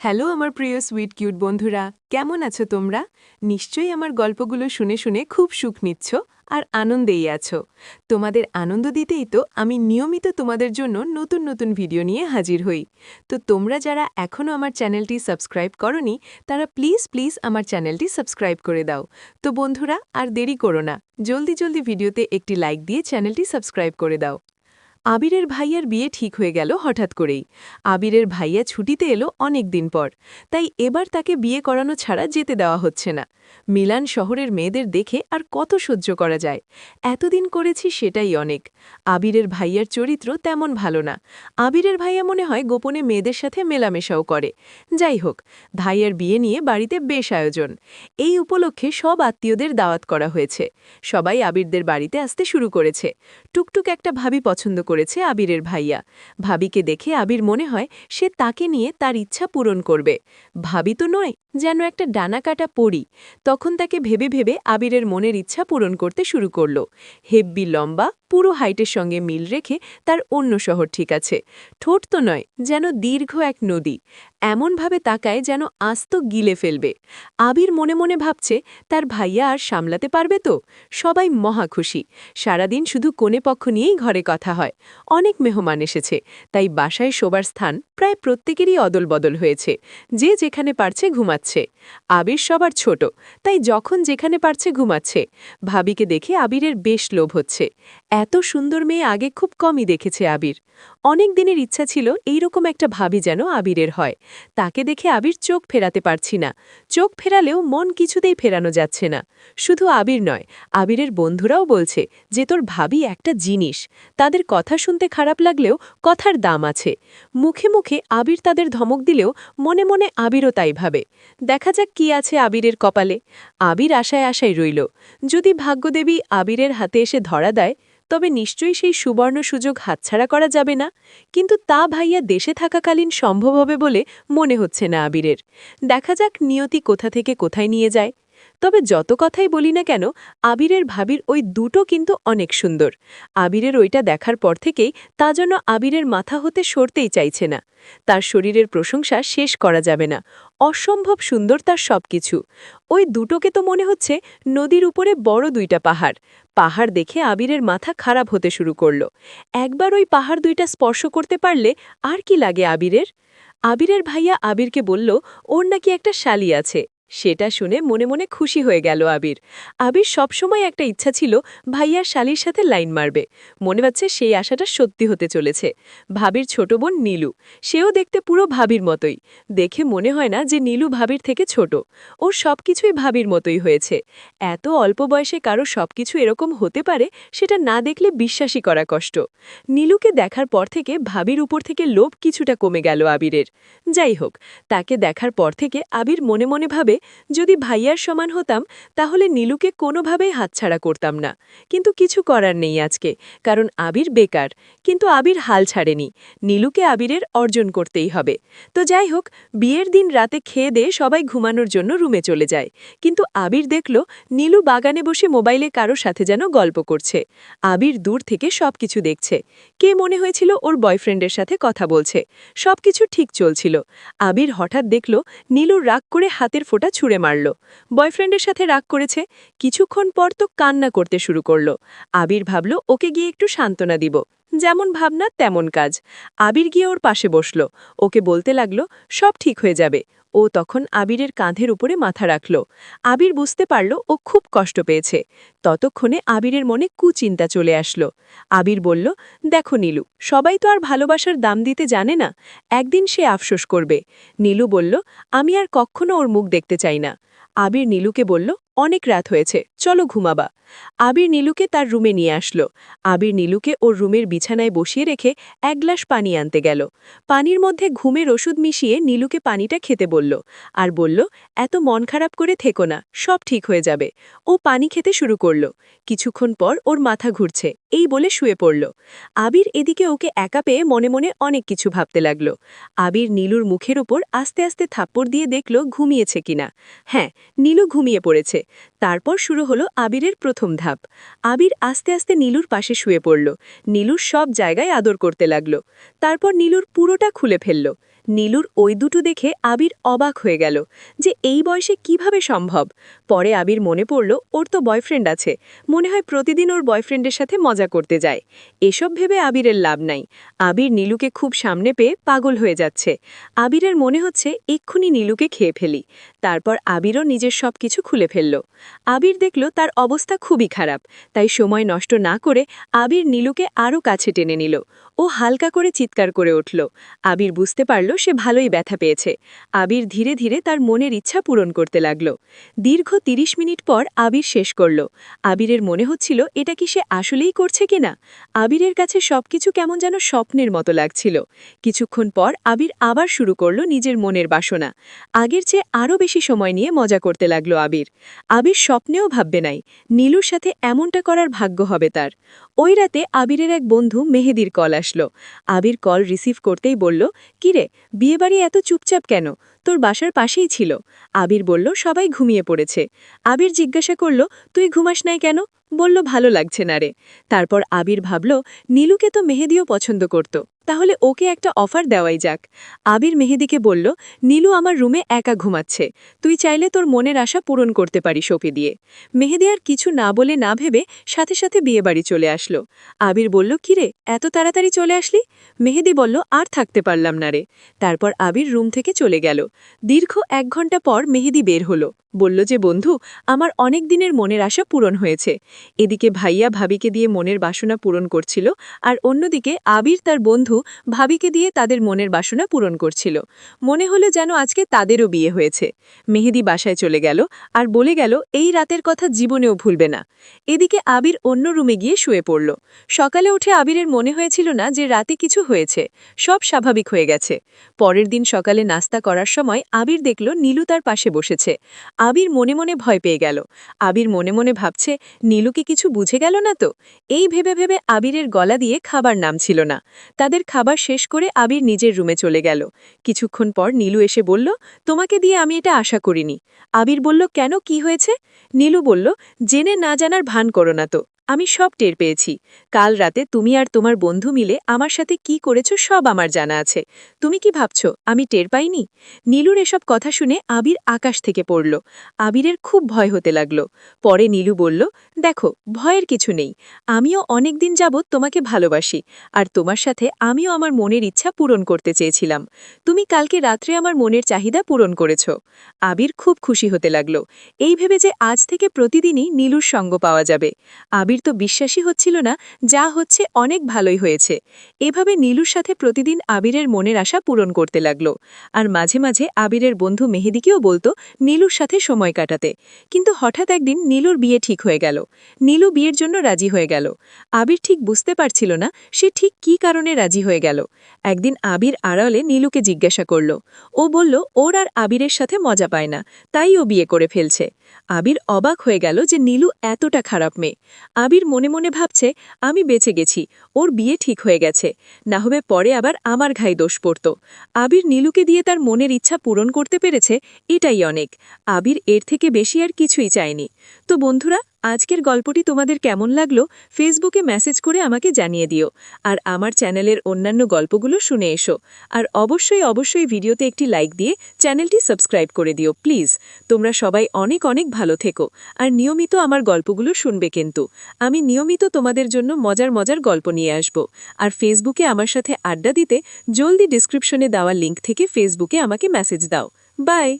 Hello আমার প্রিয় sweet cute বন্ধুরা, কেমন আছো তোমরা? নিশ্চয়ই আমার গল্পগুলো শুনে শুনে খুব সুখ নিচ্ছ আর আনন্দেই আছো। তোমাদের আনন্দ দিতেই তো আমি নিয়মিত তোমাদের জন্য নতুন নতুন ভিডিও নিয়ে হাজির হই। তো তোমরা যারা এখনও আমার চ্যানেলটি সাবস্ক্রাইব করনি, তারা প্লিজ প্লিজ আমার চ্যানেলটি সাবস্ক্রাইব করে দাও। তো বন্ধুরা, আর দেরি করো না, জলদি জলদি ভিডিওতে একটি লাইক দিয়ে চ্যানেলটি সাবস্ক্রাইব করে দাও। আবিরের ভাইয়ার বিয়ে ঠিক হয়ে গেল হঠাৎ করেই। আবিরের ভাইয়া ছুটিতে এলো অনেক দিন পর। তাই এবার তাকে বিয়ে করানো ছাড়া যেতে দেওয়া হচ্ছে না। মিলান শহরের মেয়েদের দেখে আর কত সহ্য করা যায়। এতদিন করেছি সেটাই অনেক। আবিরের ভাইয়ার চরিত্র তেমন ভালো না। আবিরের ভাইয়া মনে হয় গোপনে মেয়েদের সাথে মেলামেশাও করে। যাই হোক, ভাইয়ার বিয়ে নিয়ে বাড়িতে বেশ আয়োজন। এই উপলক্ষে সব আত্মীয়দের দাওয়াত করা হয়েছে। সবাই আবিরদের বাড়িতে আসতে শুরু করেছে। টুকটুক একটা ভাবি পছন্দ করেছে আবিরের ভাইয়া। ভাবিকে দেখে আবির মনে হয় সে তাকে নিয়ে তার ইচ্ছা পূরণ করবে। ভাবি তো নয় যেন একটা ডানা কাটা পড়ি তখন তাকে ভেবে ভেবে আবিরের মনের ইচ্ছা পূরণ করতে শুরু করল। হেব্বি লম্বা, পুরো হাইটের সঙ্গে মিল রেখে তার অন্য শহর ঠিক আছে। ঠোঁট তো নয়, যেন দীর্ঘ এক নদী। এমনভাবে তাকায় যেন আস্ত গিলে ফেলবে। আবির মনে মনে ভাবছে, তার ভাইয়া আর সামলাতে পারবে তো? সবাই মহা খুশি। সারাদিন শুধু কোণে পক্ষ নিয়েই ঘরে কথা হয়। অনেক মেহমান এসেছে, তাই বাসায় শোবার স্থান প্রায় প্রত্যেকেরই অদল বদল হয়েছে। যে যেখানে পারছে ঘুমাচ্ছে। আবির সবার ছোট, তাই যখন যেখানে পারছে ঘুমাচ্ছে। ভাবিকে দেখে আবিরের বেশ লোভ হচ্ছে। এত সুন্দর মেয়ে আগে খুব কমই দেখেছে আবির। অনেক দিনের ইচ্ছা ছিল এইরকম একটা ভাবি যেন আবিরের হয়। তাকে দেখে আবির চোখ ফেরাতে পারছি না। চোখ ফেরালেও মন কিছুতেই ফেরানো যাচ্ছে না। শুধু আবির নয়, আবিরের বন্ধুরাও বলছে যে তোর ভাবি একটা জিনিস। তাদের কথা শুনতে খারাপ লাগলেও কথার দাম আছে। মুখে মুখে আবির তাদের ধমক দিলেও মনে মনে আবিরও তাই ভাবে। দেখা যাক কি আছে আবিরের কপালে। আবির আশায় আশায় রইল। যদি ভাগ্যদেবী আবিরের হাতে এসে ধরা দেয় তবে নিশ্চয়ই সেই সুবর্ণ সুযোগ হাতছাড়া করা যাবে না, কিন্তু তা ভাইয়া দেশে থাকাকালীন সম্ভব হবে বলে মনে হচ্ছে না আবিরের। দেখা যাক নিয়তি কোথা থেকে কোথায় নিয়ে যায়। তবে যত কথাই বলি না কেন, আবিরের ভাবির ওই দুটো কিন্তু অনেক সুন্দর। আবিরের ওইটা দেখার পর থেকেই তা যেন আবিরের মাথা হতে সরতেই চাইছে না। তার শরীরের প্রশংসা শেষ করা যাবে না। অসম্ভব সুন্দর তার সবকিছু। ওই দুটোকে তো মনে হচ্ছে নদীর উপরে বড় দুইটা পাহাড়। পাহাড় দেখে আবিরের মাথা খারাপ হতে শুরু করল। একবার ওই পাহাড় দুইটা স্পর্শ করতে পারলে আর কি লাগে আবিরের? আবিরের ভাইয়া আবিরকে বলল, ওর নাকি একটা শালি আছে। সেটা শুনে মনে মনে খুশি হয়ে গেল আবির। আবির সবসময় একটা ইচ্ছা ছিল ভাইয়ার শালির সাথে লাইন মারবে। মনে হচ্ছে সেই আশাটা সত্যি হতে চলেছে। ভাবির ছোট বোন নীলু। সেও দেখতে পুরো ভাবির মতোই। দেখে মনে হয় না যে নীলু ভাবির থেকে ছোট। ওর সবকিছুই ভাবির মতোই হয়েছে। এত অল্প বয়সে কারও সবকিছু এরকম হতে পারে, সেটা না দেখলে বিশ্বাসই করা কষ্ট। নীলুকে দেখার পর থেকে ভাবির উপর থেকে লোভ কিছুটা কমে গেল আবিরের। যাই হোক, তাকে দেখার পর থেকে আবির মনে মনে ভাবে যদি ভাইয়ার সমান হতাম, তাহলে নীলুকে কোনোভাবেই হাতছাড়া করতাম না। কিন্তু কিছু করার নেই আজকে, কারণ আবির বেকার, কিন্তু আবির হাল ছাড়েনি। নীলুকে আবিরের অর্জন করতেই হবে। তো যাই হোক, বিয়ের দিন রাতে খেয়ে দিয়ে সবাই ঘুমানোর জন্য রুমে চলে যায়। কিন্তু আবির দেখল, নীলু বাগানে বসে মোবাইলে কারও সাথে যেন গল্প করছে। আবির দূর থেকে সবকিছু দেখছে। কে মনে হয়েছিল ওর বয়ফ্রেন্ডের সাথে কথা বলছে? সবকিছু ঠিক চলছিল। আবির হঠাৎ দেখল নীলু রাগ করে হাতের ফোঁটা ছুঁড়ে মারল। বয়ফ্রেন্ডের সাথে রাগ করেছে, কিছুক্ষণ পর তো কান্না করতে শুরু করল। আবির ভাবল, ওকে গিয়ে একটু সান্ত্বনা দিব। যেমন ভাবনা, তেমন কাজ। আবির গিয়ে ওর পাশে বসল। ওকে বলতে লাগল, সব ঠিক হয়ে যাবে। ও তখন আবিরের কাঁধের উপরে মাথা রাখল। আবির বুঝতে পারল ও খুব কষ্ট পেয়েছে। ততক্ষণে আবিরের মনে কুচিন্তা চলে আসলো। আবির বলল, দেখো নীলু, সবাই তো আর ভালোবাসার দাম দিতে জানে না। একদিন সে আফসোস করবে। নীলু বলল, আমি আর কখনো ওর মুখ দেখতে চাই না। আবির নীলুকে বলল অনেক রাত হয়েছে, চলো ঘুমাবা। আবির নীলুকে তার রুমে নিয়ে আসলো। আবির নীলুকে ওর রুমের বিছানায় বসিয়ে রেখে এক গ্লাস পানি আনতে গেল। পানির মধ্যে ঘুমের ওষুধ মিশিয়ে নীলুকে পানিটা খেতে বলল আর বলল, এত মন খারাপ করে থেকো না, সব ঠিক হয়ে যাবে। ও পানি খেতে শুরু করল। কিছুক্ষণ পর ওর মাথা ঘুরছে, এই বলে শুয়ে পড়ল। আবির এদিকে ওকে একা পেয়ে মনে মনে অনেক কিছু ভাবতে লাগল। আবির নীলুর মুখের ওপর আস্তে আস্তে থাপ্পড় দিয়ে দেখল ঘুমিয়েছে কিনা। হ্যাঁ নীলু ঘুমিয়ে পড়েছে। তারপর শুরু হলো আবিরের প্রথম ধাপ। আবির আস্তে আস্তে নীলুর পাশে শুয়ে পড়ল। নীলুর সব জায়গায় আদর করতে লাগল। তারপর নীলুর পুরোটা খুলে ফেলল। নীলুর ওই দুটো দেখে আবির অবাক হয়ে গেল যে এই বয়সে কীভাবে সম্ভব। পরে আবির মনে পড়ল, ওর তো বয়ফ্রেন্ড আছে। মনে হয় প্রতিদিন ওর বয়ফ্রেন্ডের সাথে মজা করতে যায়। এসব ভেবে আবিরের লাভ নাই। আবির নীলুকে খুব সামনে পেয়ে পাগল হয়ে যাচ্ছে। আবিরের মনে হচ্ছে, এক্ষুনি নীলুকে খেয়ে ফেলি। তারপর আবিরও নিজের সব কিছু খুলে ফেলল। আবির দেখল, তার অবস্থা খুবই খারাপ। তাই সময় নষ্ট না করে আবির নীলুকে আরও কাছে টেনে নিল। ও হালকা করে চিৎকার করে উঠল। আবির বুঝতে পারল সে ভালোই ব্যথা পেয়েছে। আবির ধীরে ধীরে তার মনের ইচ্ছা পূরণ করতে লাগল। দীর্ঘ ৩০ মিনিট পর আবির শেষ করল। আবিরের মনে হচ্ছিল, এটা কি সে আসলেই করছে কিনা আবিরের কাছে সবকিছু কেমন যেন স্বপ্নের মতো লাগছিল। কিছুক্ষণ পর আবির আবার শুরু করল নিজের মনের বাসনা। আগের চেয়ে আরও বেশি সময় নিয়ে মজা করতে লাগল আবির। আবির স্বপ্নেও ভাববে নাই, নীলুর সাথে এমনটা করার ভাগ্য হবে তার। ওই রাতে আবিরের এক বন্ধু মেহেদির কল আসলো। আবির কল রিসিভ করতেই বলল, কিরে, বিয়েবাড়ি এত চুপচাপ কেন? তোর বাসার পাশেই ছিল। আবির বলল, সবাই ঘুমিয়ে পড়েছে। আবির জিজ্ঞাসা করল, তুই ঘুমাস নাই কেন? বলল, ভালো লাগছে না রে। তারপর আবির ভাবল, নীলুকে তো মেহেদিও পছন্দ করত। তাহলে ওকে একটা অফার দেওয়াই যাক। আবির মেহেদিকে বলল, নীলু আমার রুমে একা ঘুমাচ্ছে। তুই চাইলে তোর মনের আশা পূরণ করতে পারিস ওকে দিয়ে। মেহেদি আর কিছু না বলে না ভেবে সাথে সাথে বিয়েবাড়ি চলে আসলো। আবির বলল কিরে এত তাড়াতাড়ি চলে আসলি? মেহেদি বলল, আর থাকতে পারলাম না রে। তারপর আবির রুম থেকে চলে গেল। দীর্ঘ এক ঘণ্টা পর মেহেদি বের হলো। বলল যে, বন্ধু, আমার অনেক দিনের মনের আশা পূরণ হয়েছে। এদিকে ভাইয়া ভাবিকে দিয়ে মনের বাসনা পূরণ করছিল আর অন্যদিকে আবির তার বন্ধু ভাবিকে দিয়ে তাদের মনের বাসনা পূরণ করছিল। মনে হলো যেন আজকে তাদেরও বিয়ে হয়েছে। মেহেদি বাসায় চলে গেল আর বলে গেল, এই রাতের কথা জীবনেও ভুলবে না। এদিকে আবির অন্য রুমে গিয়ে শুয়ে পড়ল। সকালে উঠে আবিরের মনে হয়েছিল না যে রাতে কিছু হয়েছে, সব স্বাভাবিক হয়ে গেছে। পরের দিন সকালে নাস্তা করার সময় আবির দেখল নীলু তার পাশে বসেছে। আবির মনে মনে ভয় পেয়ে গেল। আবির মনে মনে ভাবছে, নীলু কি কিছু বুঝে গেল না তো? এই ভেবে ভেবে আবিরের গলা দিয়ে খাবার নাম ছিল না। তাদের খাবার শেষ করে আবির নিজের রুমে চলে গেল। কিছুক্ষণ পর নীলু এসে বলল, তোমাকে দিয়ে আমি এটা আশা করিনি। আবির বলল, কেন? কি হয়েছে? নীলু বলল, জেনে না জানার ভান করো না তো। আমি সব টের পেয়েছি। কাল রাতে তুমি আর তোমার বন্ধু মিলে আমার সাথে কি করেছ সব আমার জানা আছে। তুমি কি ভাবছ, আমি টের পাইনি? নীলুর এসব কথা শুনে আবির আকাশ থেকে পড়ল। আবিরের খুব ভয় হতে লাগল। পরে নীলু বলল, দেখো, ভয়ের কিছু নেই। আমিও অনেক দিন যাবৎ তোমাকে ভালোবাসি, আর তোমার সাথে আমিও আমার মনের ইচ্ছা পূরণ করতে চেয়েছিলাম। তুমি কালকে রাত্রে আমার মনের চাহিদা পূরণ করেছ আবির খুব খুশি হতে লাগল। এই ভেবে যে আজ থেকে প্রতিদিনই নীলুর সঙ্গ পাওয়া যাবে। আবির তো বিশ্বাসই হচ্ছিল না যা হচ্ছে অনেক ভালোই হয়েছে। এভাবে নীলুর সাথে প্রতিদিন আবিরের মনের আশা পূরণ করতে লাগল। আর মাঝে মাঝে আবিরের বন্ধু মেহেদিকেও বলতো নীলুর সাথে সময় কাটাতে। কিন্তু হঠাৎ একদিন নীলুর বিয়ে ঠিক হয়ে গেল। নীলু বিয়ের জন্য রাজি হয়ে গেল। আবির ঠিক বুঝতে পারছিল না সে ঠিক কী কারণে রাজি হয়ে গেল। একদিন আবির আড়ালে নীলুকে জিজ্ঞাসা করল। ও বলল, ওর আর আবিরের সাথে মজা পায় না, তাই ও বিয়ে করে ফেলছে। আবির অবাক হয়ে গেল যে নীলু এতটা খারাপ মেয়ে। আবির মনে মনে ভাবছে, আমি বেঁচে গেছি, ওর বিয়ে ঠিক হয়ে গেছে, না হবে পরে আবার আমার ঘাই দোষ পড়ত। আবির নীলুকে দিয়ে তার মনের ইচ্ছা পূরণ করতে পেরেছে, এটাই অনেক। আবির এর থেকে বেশি আর কিছুই চায়নি। তো বন্ধুরা আজকের গল্পটি তোমাদের কেমন লাগল ফেসবুকে মেসেজ করে আমাকে জানিয়ে দিও। আর আমার চ্যানেলের অন্যান্য গল্পগুলো শুনে এসো। আর অবশ্যই অবশ্যই ভিডিওতে একটি লাইক দিয়ে চ্যানেলটি সাবস্ক্রাইব করে দিও প্লিজ তোমরা সবাই অনেক অনেক ভালো থেকো। আর নিয়মিত আমার গল্পগুলো শুনবে কিন্তু। আমি নিয়মিত তোমাদের জন্য মজার মজার গল্প নিয়ে আসব। আর ফেসবুকে আমার সাথে আড্ডা দিতে জলদি ডিসক্রিপশনে দেওয়া লিঙ্ক থেকে ফেসবুকে আমাকে মেসেজ দাও। বাই